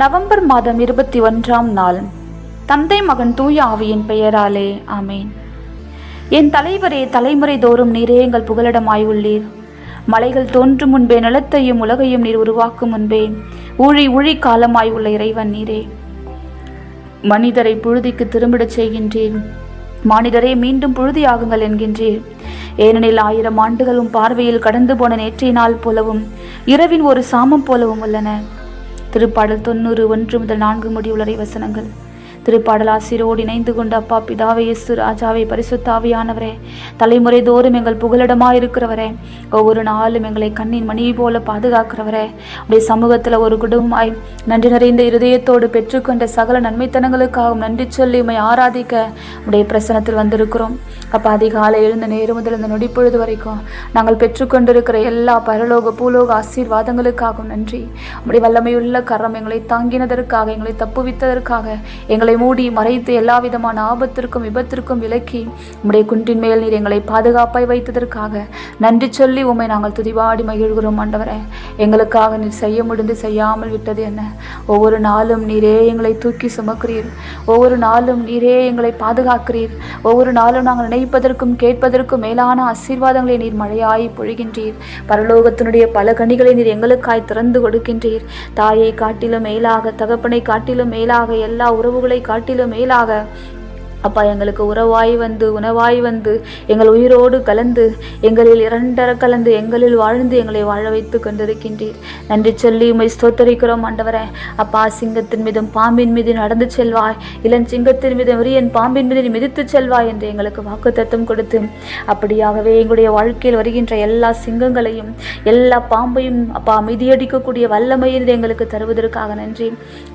November மாதம் இருபத்தி ஒன்றாம் நாள். தந்தை மகன் தூய ஆவியின் பெயராலே ஆமேன். என் தலைவரே தலைமுறை தோறும் நீரே எங்கள் புகலிடமாய் உள்ளீர். மலைகள் தோன்றும் முன்பே நிலத்தையும் உலகையும் நீர் உருவாக்கும் முன்பே ஊழி ஊழி காலமாய் உள்ள இறைவன் நீரே. மனிதரை புழுதிக்கு திரும்பிடச் செய்கின்றீர். மானிடரே மீண்டும் புழுதியாகுங்கள் என்கின்றீர். ஏனெனில் ஆயிரம் ஆண்டுகளும் பார்வையில் கடந்து போன நேற்றைய நாள் போலவும் இரவின் ஒரு சாமம் போலவும் உள்ளன. திருப்பாடல் தொண்ணூறு ஒன்று முதல் நான்கு முடிவுள்ளரை வசனங்கள். திருப்பாடலாசிரோடு இணைந்து கொண்ட அப்பா பிதாவே இயேசு ராஜாவை பரிசுத்தாவியானவரே தலைமுறை தோறும் எங்கள் புகலிடமாயிருக்கிறவரே ஒவ்வொரு நாளும் எங்களை கண்ணின் மணி போல பாதுகாக்கிறவரே அப்படி சமூகத்தில் ஒரு குடும்பமாய் நன்றி நிறைந்த இருதயத்தோடு பெற்றுக்கொண்ட சகல நன்மைத்தனங்களுக்காகவும் நன்றி சொல்லி உம்மை ஆராதிக்க உடைய பிரசனத்தில் வந்திருக்கிறோம். அப்பா அதிகாலை எழுந்த நேரம் முதல் இந்த நொடிப்பொழுது வரைக்கும் நாங்கள் பெற்றுக்கொண்டிருக்கிற எல்லா பரலோக பூலோக ஆசீர்வாதங்களுக்காகவும் நன்றி. உடைய வல்லமையுள்ள கரம் எங்களை தாங்கினதற்காக எங்களை தப்புவித்ததற்காக எங்களை மூடி மறைத்து எல்லா விதமான ஆபத்திற்கும் விபத்திற்கும் விலக்கி உம்முடைய குன்றின் மேல் நீர் எங்களை பாதுகாப்பாய் வைத்ததற்காக நன்றி சொல்லி உம்மை நாங்கள் துதிவாடி மகிழ்கிறோம் ஆண்டவரே. எங்களுக்காக நீர் செய்ய முடிந்து செய்யாமல் விட்டது என்ன? ஒவ்வொரு நாளும் நீரே எங்களை தூக்கி சுமக்கிறீர். ஒவ்வொரு நாளும் நீரே எங்களை பாதுகாக்கிறீர். ஒவ்வொரு நாளும் நாங்கள் நினைப்பதற்கும் கேட்பதற்கும் மேலான ஆசீர்வாதங்களை நீர் மழையாய் பொழிகின்றீர். பரலோகத்தினுடைய பல கனிகளை நீர் எங்களுக்காய் திறந்து கொடுக்கின்றீர். தாயை காட்டிலும் மேலாக தகப்பனை காட்டிலும் மேலாக எல்லா உறவுகளை காட்டிலும் மேலாக அப்பா எங்களுக்கு உறவாய் வந்து உணவாய் வந்து எங்கள் உயிரோடு கலந்து எங்களில் இரண்டர கலந்து எங்களில் வாழ்ந்து எங்களை வாழ வைத்து கொண்டிருக்கின்றீர். நன்றி சொல்லி உமை ஸ்தோத்தரிக்கிறோம் ஆண்டவரே. அப்பா சிங்கத்தின் மீதும் பாம்பின் மீது நடந்து செல்வாய். இளஞ்சிங்கத்தின் மீது விரியன் பாம்பின் மீது மிதித்து செல்வாய் என்று எங்களுக்கு வாக்குத்தத்தம் கொடுத்து அப்படியாகவே எங்களுடைய வாழ்க்கையில் வருகின்ற எல்லா சிங்கங்களையும் எல்லா பாம்பையும் அப்பா மிதியடிக்கக்கூடிய வல்லமையை நீர் எங்களுக்கு தருவதற்காக நன்றி.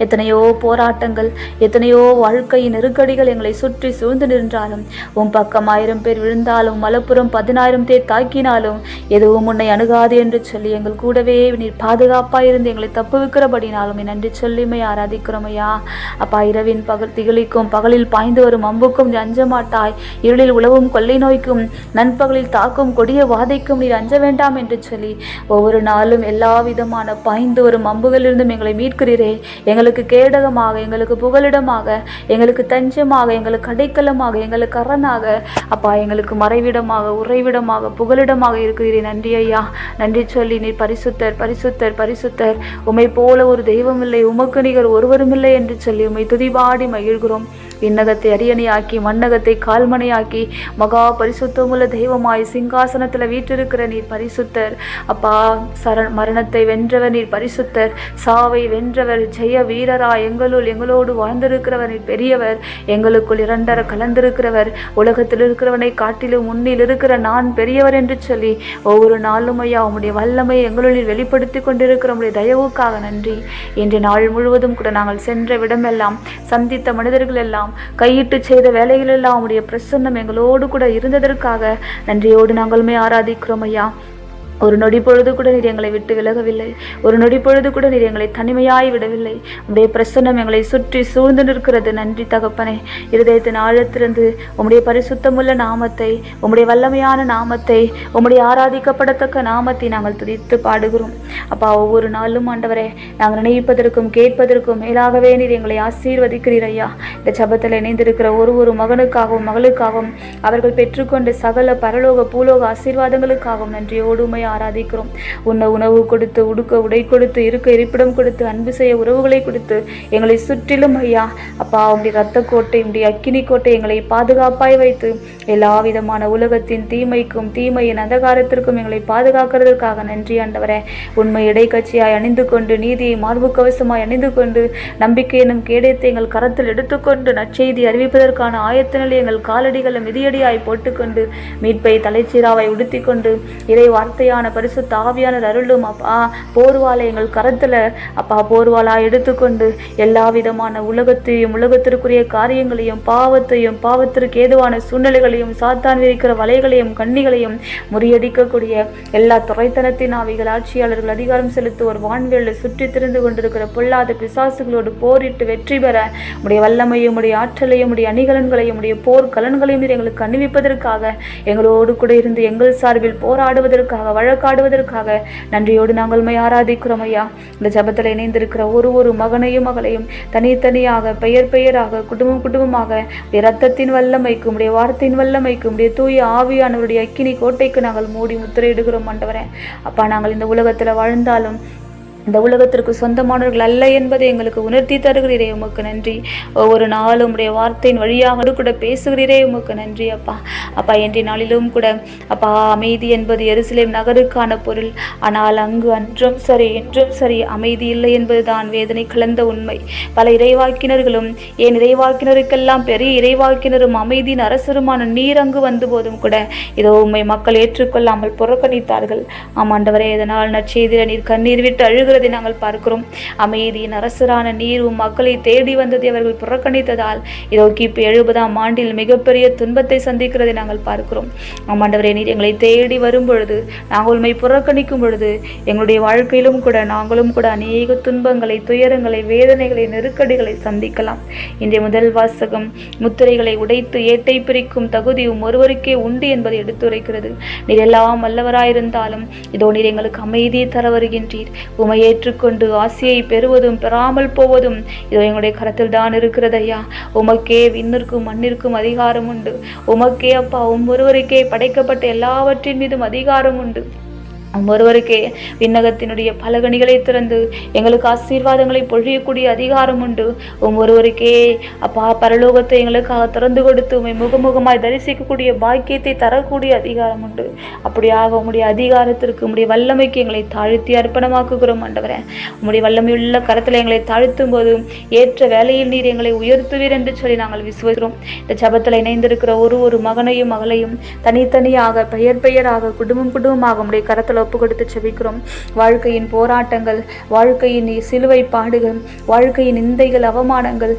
எத்தனையோ போராட்டங்கள் எத்தனையோ வாழ்க்கையின் நெருக்கடிகள் எங்களை சுற்றி சுற்றி சூழ்ந்து நின்றாலும் உன் பக்கம் ஆயிரம் பேர் விழுந்தாலும் மலப்புறம் பதினாயிரம் பேர் தாக்கினாலும் எதுவும் உன்னை அணுகாது என்று சொல்லி எங்கள் கூடவே நீர் பாதுகாப்பாக இருந்து எங்களை தப்புவிக்கிறபடினாலும் நீ நன்றி சொல்லிமை ஆராதிக்கிறோமையா அப்பா இரவின் பகல் திகழிக்கும் பகலில் பாய்ந்து வரும் அம்புக்கும் நீ அஞ்ச மாட்டாய் இருளில் உழவும் கொள்ளை நோய்க்கும் நண்பகலில் தாக்கும் கொடிய வாதைக்கும் நீர் அஞ்ச வேண்டாம் என்று சொல்லி ஒவ்வொரு நாளும் எல்லா விதமான பாய்ந்து வரும் அம்புகளிலிருந்தும் எங்களை மீட்கிறீரே. எங்களுக்கு கேடகமாக எங்களுக்கு புகலிடமாக எங்களுக்கு தஞ்சமாக எங்களுக்கு அடைக்கலமாக எங்களுக்கு அரணாக அப்பா எங்களுக்கு மறைவிடமாக உறைவிடமாக புகலிடமாக இருக்கிறீரே. நன்றி ஐயா. நன்றி சொல்லி நீர் பரிசுத்தர் பரிசுத்தர் பரிசுத்தர். உமை போல ஒரு தெய்வம் இல்லை உமக்கு நிகர் ஒருவரும் இல்லை என்று சொல்லி உமை துதிபாடி மகிழ்கிறோம். விண்ணகத்தை அரியணையாக்கி மண்ணகத்தை கால்மனையாக்கி மகா பரிசுத்தமுள்ள தெய்வமாய் சிங்காசனத்தில் வீற்றிருக்கிற நீர் பரிசுத்தர். அப்பா சரண் மரணத்தை வென்றவர் நீர் பரிசுத்தர். சாவை வென்றவர் ஜெய வீரரா எங்களுள் எங்களோடு வாழ்ந்திருக்கிறவர் நீர் பெரியவர். எங்களுக்குள் இரண்டர கலந்திருக்கிறவர். உலகத்தில் இருக்கிறவனை காட்டிலும் முன்னில் இருக்கிற நான் பெரியவர் என்று சொல்லி ஒவ்வொரு நாளும் ஐயா உம்முடைய வல்லமை எங்களுள் வெளிப்படுத்தி கொண்டிருக்கிற உடைய தயவுக்காக நன்றி. இன்று நாள் முழுவதும் கூட நாங்கள் சென்ற விடமெல்லாம் சந்தித்த மனிதர்கள் எல்லாம் கையிட்டு செய்த வேலைகளெல்லாம் உம்முடைய பிரசன்னம் எங்களோடு கூட இருந்ததற்காக நன்றியோடு நாங்களுமே ஆராதிக்கிறோம் ஐயா. ஒரு நொடி பொழுது கூட நீர் எங்களை விட்டு விலகவில்லை. ஒரு நொடி பொழுது கூட நீர் எங்களை தனிமையாய் விடவில்லை. உடைய பிரசன்னம் எங்களை சுற்றி சூழ்ந்து நிற்கிறது. நன்றி தகப்பனே. இருதயத்தின் ஆழத்திலிருந்து உம்முடைய பரிசுத்தமுள்ள நாமத்தை உம்முடைய வல்லமையான நாமத்தை உம்முடைய ஆராதிக்கப்படத்தக்க நாமத்தை நாங்கள் துதித்து பாடுகிறோம். அப்பா ஒவ்வொரு நாளும் ஆண்டவரே நாங்கள் நினைப்பதற்கும் கேட்பதற்கும் மேலாகவே நீர் எங்களை ஆசீர்வதிக்கிறீர் ஐயா. இந்த சபத்தில் இணைந்திருக்கிற ஒரு ஒரு மகனுக்காகவும் மகளுக்காகவும் அவர்கள் பெற்றுக்கொண்ட சகல பரலோக பூலோக ஆசீர்வாதங்களுக்காகவும் நன்றியோடுமையா ஆராதிக்கிறோம். உன்னை உணவு கொடுத்து உடுக்க உடை கொடுத்து இருக்க இருப்பிடம் கொடுத்து அன்பு செய்ய உறவுகளை கொடுத்து எங்களை சுற்றிலும் ஐயா அப்பா உடைய ரத்த கோட்டை உடைய அக்கினி கோட்டை எங்களை பாதுகாப்பாய் வைத்து எல்லா விதமான உலகத்தின் தீமைக்கும் தீமையின் அந்தகாரத்திற்கும் எங்களை பாதுகாக்கிறதற்காக நன்றி ஆண்டவரே. உண்மை இடைக்கட்சியாய் அணிந்து கொண்டு நீதியை மார்பு கவசமாய் அணிந்து கொண்டு நம்பிக்கை எனும் கேடயத்தை எங்கள் கரத்தில் எடுத்துக்கொண்டு நற்செய்தி அறிவிப்பதற்கான ஆயத்தனில் எங்கள் காலடிகளை மிதியடியாய் போட்டுக்கொண்டு மீட்பை தலைச்சீராவை உடுத்திக்கொண்டு இறை வார்த்தையான பரிசுத்த ஆவியான அருளும் அப்பா. போர்வாலை எங்கள் கரத்தில் அப்பா. போர்வாலா எடுத்துக்கொண்டு எல்லா விதமான உலகத்தையும் உலகத்திற்குரிய காரியங்களையும் பாவத்தையும் பாவத்திற்கு ஏதுவான சூழ்நிலைகளையும் சாத்தான் விரிக்கிற வலைகளையும் கண்ணிகளையும் முறியடிக்கக்கூடிய எல்லா துறைத்தனத்தின் ஆவிகள் ஆட்சியாளர்கள் அதிகாரம் செலுத்துவோர் வான்வேலில் சுற்றி திரிந்து கொண்டிருக்கிற பொல்லாத பிசாசுகளோடு போரிட்டு வெற்றி பெற உடைய வல்லமையும் உடைய ஆற்றலையும் உடைய அணிகலன்களையும் உடைய போர் கலன்களையும் எங்களுக்கு அணிவிப்பதற்காக எங்களோடு கூட இருந்து எங்கள் சார்பில் போராடுவதற்காக வழ வழக்காடுவதற்காக நன்றியோடு நாங்கள் உண்மை ஆராதிக்கிறோம் ஐயா. இந்த ஜபத்தில் இணைந்திருக்கிற ஒரு ஒரு மகனையும் மகளையும் தனித்தனியாக பெயர் பெயராக குடும்பம் குடும்பமாக இரத்தத்தின் வல்லமைக்கு உடைய வார்த்தையின் வல்லமைக்கும் உடைய தூய ஆவியானவருடைய அக்கினி கோட்டைக்கு நாங்கள் மூடி முத்திரையிடுகிறோம் ஆண்டவரே. அப்பா நாங்கள் இந்த உலகத்தில் வாழ்ந்தாலும் இந்த உலகத்திற்கு சொந்தமானவர்கள் அல்ல என்பதை எங்களுக்கு உணர்த்தி தருகிறீரே உமக்கு நன்றி. ஒவ்வொரு நாளும் உடைய வார்த்தையின் வழியாக கூட பேசுகிறீரே உமக்கு நன்றி அப்பா. அப்பா இன்றைய நாளிலும் கூட அப்பா அமைதி என்பது எருசலேம் நகருக்கான பொருள். ஆனால் அங்கு அன்றும் சரி என்றும் சரி அமைதி இல்லை என்பதுதான் வேதனை கலந்த உண்மை. பல இறைவாக்கினர்களும் ஏன் இறைவாக்கினருக்கெல்லாம் பெரிய இறைவாக்கினரும் அமைதியின் அரசருமான நீர் அங்கு வந்த போதும் கூட இதோ உண்மை மக்கள் ஏற்றுக்கொள்ளாமல் புறக்கணித்தார்கள். ஆமாண்டவரே இதனால் நற்செய்தில நீர் கண்ணீர் விட்டு அழுக வருகிறதை நாங்கள் பார்க்கிறோம். அமைதியின் அரசரான நீரும் மக்களை தேடி வந்ததை அவர்கள் புறக்கணித்ததால் இதோ கிபி எழுபதாம் ஆண்டில் மிகப்பெரிய துன்பத்தை சந்திக்கிறதை நாங்கள் பார்க்கிறோம். ஆமாண்டவரே நீர் எங்களை தேடி வரும் பொழுது நாங்கள் உண்மை புறக்கணிக்கும் பொழுது எங்களுடைய வாழ்க்கையிலும் கூட நாங்களும் கூட அநேக துன்பங்களை துயரங்களை வேதனைகளை நெருக்கடிகளை சந்திக்கலாம். இன்றைய முதல் வாசகம் முத்திரைகளை உடைத்து ஏட்டை பிரிக்கும் தகுதியும் ஒருவருக்கே உண்டு என்பதை எடுத்துரைக்கிறது. நீர் எல்லாம் வல்லவராயிருந்தாலும் இதோ நீர் எங்களுக்கு அமைதியை தர வருகின்றீர். உமை ஏற்றுக்கொண்டு ஆசையை பெறுவதும் பெறாமல் போவதும் இதோ எங்களுடைய கரத்தில் தான் இருக்கிறது ஐயா உமக்கே விண்ணிற்கும் மண்ணிற்கும் அதிகாரம் உண்டு உமக்கே அப்பா உம் ஒருவருக்கே படைக்கப்பட்ட எல்லாவற்றின் மீதும் அதிகாரம் உண்டு ஒருவருக்கே விண்ணகத்தினுடைய பலகணிகளை திறந்து எங்களுக்கு ஆசீர்வாதங்களை பொழியக்கூடிய அதிகாரம் உண்டு. உம் ஒருவருக்கே அப்பா பரலோகத்தை எங்களுக்காக திறந்து கொடுத்து உண்மை முகமுகமாய் தரிசிக்கக்கூடிய பாக்கியத்தை தரக்கூடிய அதிகாரம் உண்டு. அப்படியாக உங்களுடைய அதிகாரத்திற்கு உடைய வல்லமைக்கு எங்களை தாழ்த்தி அர்ப்பணமாக்குகிறோம் ஆண்டவரே. உங்களுடைய வல்லமையுள்ள கரத்தில் எங்களை தாழ்த்தும் போது ஏற்ற வேலையில் நீர் எங்களை உயர்த்துவீர் என்று சொல்லி நாங்கள் விசுவகிறோம் இந்த ஜபத்தில் இணைந்திருக்கிற ஒரு ஒரு மகனையும் மகளையும் தனித்தனியாக பெயர் பெயராக குடும்பம் குடும்பமாக உடைய கரத்தில் ஒப்பு கொடுத்து செபிக்கிறோம். வாழ்க்கையின் போராட்டங்கள் வாழ்க்கையின் சிலுவை பாடுகள் வாழ்க்கையின் நிந்தைகள் அவமானங்கள்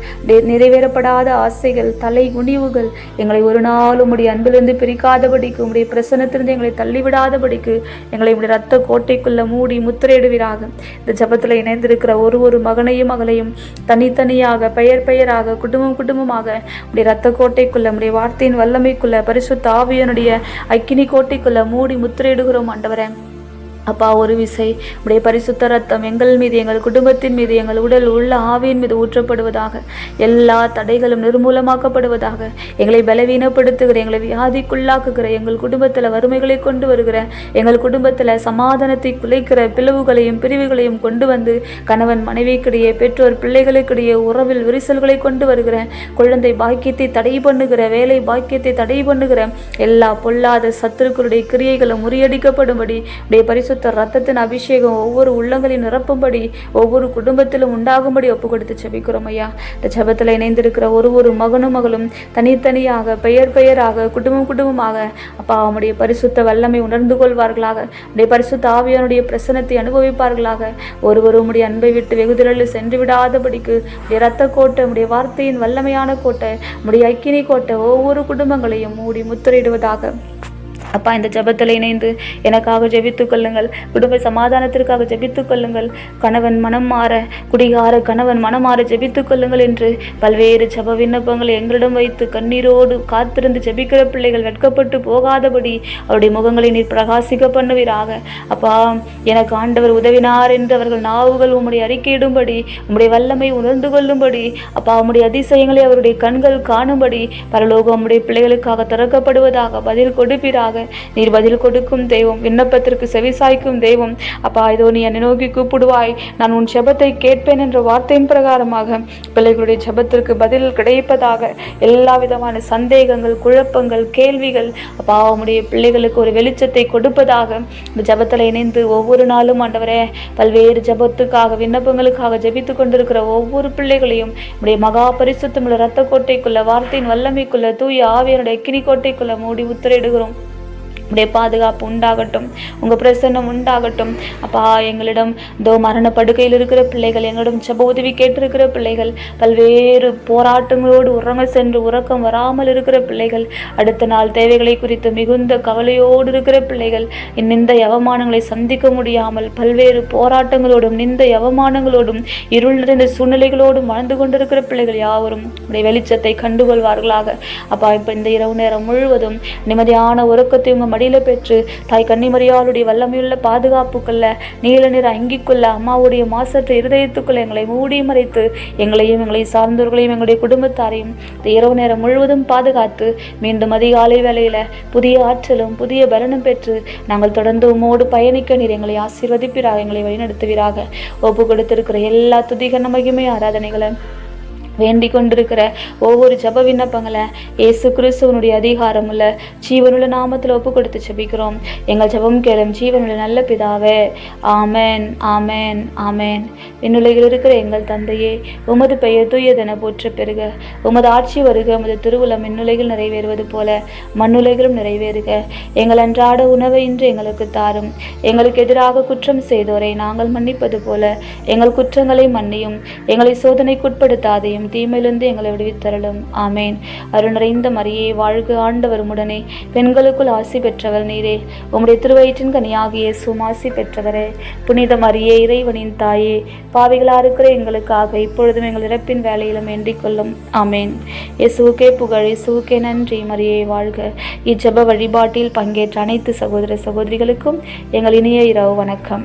நிறைவேறப்படாத ஆசைகள் தலை குனிவுகள் எங்களை ஒரு நாளும் உடைய அன்பிலிருந்து பிரிக்காதபடிக்கு உடைய பிரசனத்திலிருந்து எங்களை தள்ளிவிடாதபடிக்கு எங்களை உடைய ரத்த கோட்டைக்குள்ள மூடி முத்திரையிடுவீராக. இந்த ஜபத்தில் இணைந்திருக்கிற ஒரு ஒரு மகனையும் மகளையும் தனித்தனியாக பெயர் பெயராக குடும்பம் குடும்பமாக உடைய ரத்த கோட்டைக்குள்ள உடைய வார்த்தையின் வல்லமைக்குள்ள பரிசு தாவியனுடைய அக்கினி கோட்டைக்குள்ள மூடி முத்திரையிடுகிறோம் ஆண்டவரேன் அப்பா ஒரு விசை. உடைய பரிசுத்த ரத்தம் எங்கள் மீது எங்கள் குடும்பத்தின் மீது எங்கள் உடல் உள்ள ஆவியின் மீது ஊற்றப்படுவதாக எல்லா தடைகளும் நிர்மூலமாக்கப்படுவதாக எங்களை பலவீனப்படுத்துகிற எங்களை வியாதிக்குள்ளாக்குகிற எங்கள் குடும்பத்தில் வறுமைகளை கொண்டு வருகிற எங்கள் குடும்பத்தில் சமாதானத்தை குலைக்கிற பிளவுகளையும் பிரிவுகளையும் கொண்டு வந்து கணவன் மனைவிக்கிடையே பெற்றோர் பிள்ளைகளுக்கிடையே உறவில் விரிசல்களை கொண்டு வருகிற குழந்தை பாக்கியத்தை தடை பண்ணுகிற வேலை பாக்கியத்தை தடை பண்ணுகிற எல்லா பொல்லாத சத்துருக்களுடைய கிரியைகளும் முறியடிக்கப்படும்படி உடைய பரிசுத்த ரத்தத்தின் அபிஷேகம் ஒவ்வொரு உள்ளங்களையும் நிரப்பும்படி ஒவ்வொரு குடும்பத்திலும் உண்டாகும்படி ஒப்பு கொடுத்து செபிக்கிறோம் ஐயா. இந்த ஜபத்தில் இணைந்திருக்கிற ஒரு ஒரு மகனும் மகளும் தனித்தனியாக பெயர் பெயராக குடும்பம் குடும்பமாக அப்பா அவனுடைய பரிசுத்த வல்லமை உணர்ந்து கொள்வார்களாக உடைய பரிசுத்த ஆவியானுடைய பிரசனத்தை அனுபவிப்பார்களாக. ஒருவர் உம்முடைய அன்பை விட்டு வெகுதிரலில் சென்று விடாதபடிக்கு உடைய ரத்த கோட்டை உடைய வார்த்தையின் வல்லமையான கோட்டை உடைய அக்கினி கோட்டை ஒவ்வொரு குடும்பங்களையும் மூடி முத்திரையிடுவதாக. அப்பா இந்த ஜெபத்தில் இணைந்து எனக்காக ஜெபித்து கொள்ளுங்கள். குடும்ப சமாதானத்திற்காக ஜெபித்து கொள்ளுங்கள். கணவன் மனம் மாற குடிகார கணவன் மனம் மாற ஜெபித்து கொள்ளுங்கள் என்று பல்வேறு ஜப விண்ணப்பங்களை எங்களிடம் வைத்து கண்ணீரோடு காத்திருந்து ஜெபிக்கிற பிள்ளைகள் வெட்கப்பட்டு போகாதபடி அவருடைய முகங்களை நீர் பிரகாசிக்க பண்ணுவீராக. அப்பா எனக்கு ஆண்டவர் உதவினார் என்று அவர்கள் நாவுகள் உம்முடைய அறிக்கையிடும்படி உம்முடைய வல்லமை உணர்ந்து கொள்ளும்படி அப்பா உம்முடைய அதிசயங்களை அவருடைய கண்கள் காணும்படி பரலோகம் உம்முடைய பிள்ளைகளுக்காக திறக்கப்படுவதாக பதில் கொடுப்பீராக. நீர் பதில் கொடுக்கும் தெய்வம் விண்ணப்பத்திற்கு செவிசாய்க்கும் தெய்வம். அப்பா இதோ நீ என்னை நோக்கி கூப்பிடுவாய். நான் உன் ஜெபத்தை கேட்பேன் என்ற வார்த்தையின் பிரகாரமாக பிள்ளைகளுடைய ஜெபத்திற்கு பதில் கிடைப்பதாக. எல்லா விதமான சந்தேகங்கள் குழப்பங்கள் கேள்விகள் அப்பா உம்முடைய பிள்ளைகளுக்கு ஒரு வெளிச்சத்தை கொடுப்பதாக. இந்த ஜெபத்தில் இணைந்து ஒவ்வொரு நாளும் ஆண்டவரே பல்வேறு ஜெபத்துக்காக விண்ணப்பங்களுக்காக ஜெபித்து கொண்டிருக்கிற ஒவ்வொரு பிள்ளைகளையும் நம்முடைய மகா பரிசுத்தமுள்ள ரத்த கோட்டைக்குள்ள வார்த்தையின் வல்லமைக்குள்ள தூய ஆவியனுடைய கிணி கோட்டைக்குள்ள மூடி உத்தரையிடுகிறோம். உடைய பாதுகாப்பு உண்டாகட்டும். உங்கள் பிரசன்னம் உண்டாகட்டும். அப்பா எங்களிடம் இதோ மரண படுக்கையில் இருக்கிற பிள்ளைகள் எங்களிடம் ஜெப உதவி கேட்டிருக்கிற பிள்ளைகள் பல்வேறு போராட்டங்களோடு உறங்க சென்று உறக்கம் வராமல் இருக்கிற பிள்ளைகள் அடுத்த நாள் தேவைகளை குறித்து மிகுந்த கவலையோடு இருக்கிற பிள்ளைகள் நிந்த அவமானங்களை சந்திக்க முடியாமல் பல்வேறு போராட்டங்களோடும் நிந்த அவமானங்களோடும் இருள் நிறைந்த சூழ்நிலைகளோடும் வாழ்ந்து கொண்டிருக்கிற பிள்ளைகள் யாவரும் உடைய வெளிச்சத்தை கண்டுகொள்வார்களாக. அப்பா இப்போ இந்த இரவு நேரம் முழுவதும் நிம்மதியான உறக்கத்தை உங்கள் மடியில் பெற்று தாய் கன்னிமரியாளுடைய வல்லமையுள்ள பாதுகாப்புக்குள்ள நீல நிற அங்கிக்குள்ள அம்மாவுடைய மாசற்ற இருதயத்துக்குள்ள எங்களை மூடி மறைத்து எங்களையும் எங்களை சார்ந்தவர்களையும் எங்களுடைய குடும்பத்தாரையும் இரவு நேரம் முழுவதும் பாதுகாத்து மீண்டும் அதிகாலை வேளையில புதிய ஆற்றலும் புதிய பலனும் பெற்று நாங்கள் தொடர்ந்து உமோடு பயணிக்க நீர் எங்களை ஆசீர்வதிப்பீராக எங்களை வழிநடத்துவீராக. ஒப்பு கொடுத்திருக்கிற எல்லா துதிகன மகிமை ஆராதனைகளை வேண்டிக் கொண்டிருக்கிற ஒவ்வொரு ஜப விண்ணப்பங்களை இயேசு கிறிஸ்துவனுடைய அதிகாரமுள்ள ஜீவனுள்ள நாமத்தில் ஒப்பு கொடுத்து ஜெபிக்கிறோம். எங்கள் ஜெபம் கேளும் ஜீவனுள்ள நல்ல பிதாவே ஆமேன் ஆமென் ஆமேன். விண்ணுலகில் இருக்கிற எங்கள் தந்தையே உமது பெயர் தூயதென போற்ற பெறுக உமது ஆட்சி வருக உமது திருவுளம் விண்ணுலகில் நிறைவேறுவது போல மண்ணுலகிலும் நிறைவேறுக. எங்கள் அன்றாட உணவை இன்று எங்களுக்கு தாரும். எங்களுக்கு எதிராக குற்றம் செய்தோரை நாங்கள் மன்னிப்பது போல எங்கள் குற்றங்களை மன்னியும். எங்களை சோதனைக்குட்படுத்தாதையும் தீமையிலிருந்து எங்களை விடுவித்தரலும் ஆமேன். அருள் நிறைந்த மரியே வாழ்க ஆண்டவர் உடனே பெண்களுக்குள் ஆசி பெற்றவர் நீரே. உம்முடைய திருவயிற்றின் கனியாகிய சுமாசி பெற்றவரே. புனித மரியே இறைவனின் தாயே பாவிகளாக இருக்கிற எங்களுக்காக இப்பொழுதும் எங்கள் இறப்பின் வேலையிலும் வேண்டிக்கொள்ளும் ஆமேன். இயேசுவுக்கே புகழ் இயேசுவுக்கே நன்றி மரியே வாழ்க. இச்செப வழிபாட்டில் பங்கேற்ற அனைத்து சகோதர சகோதரிகளுக்கும் எங்கள் இனிய இரவு வணக்கம்.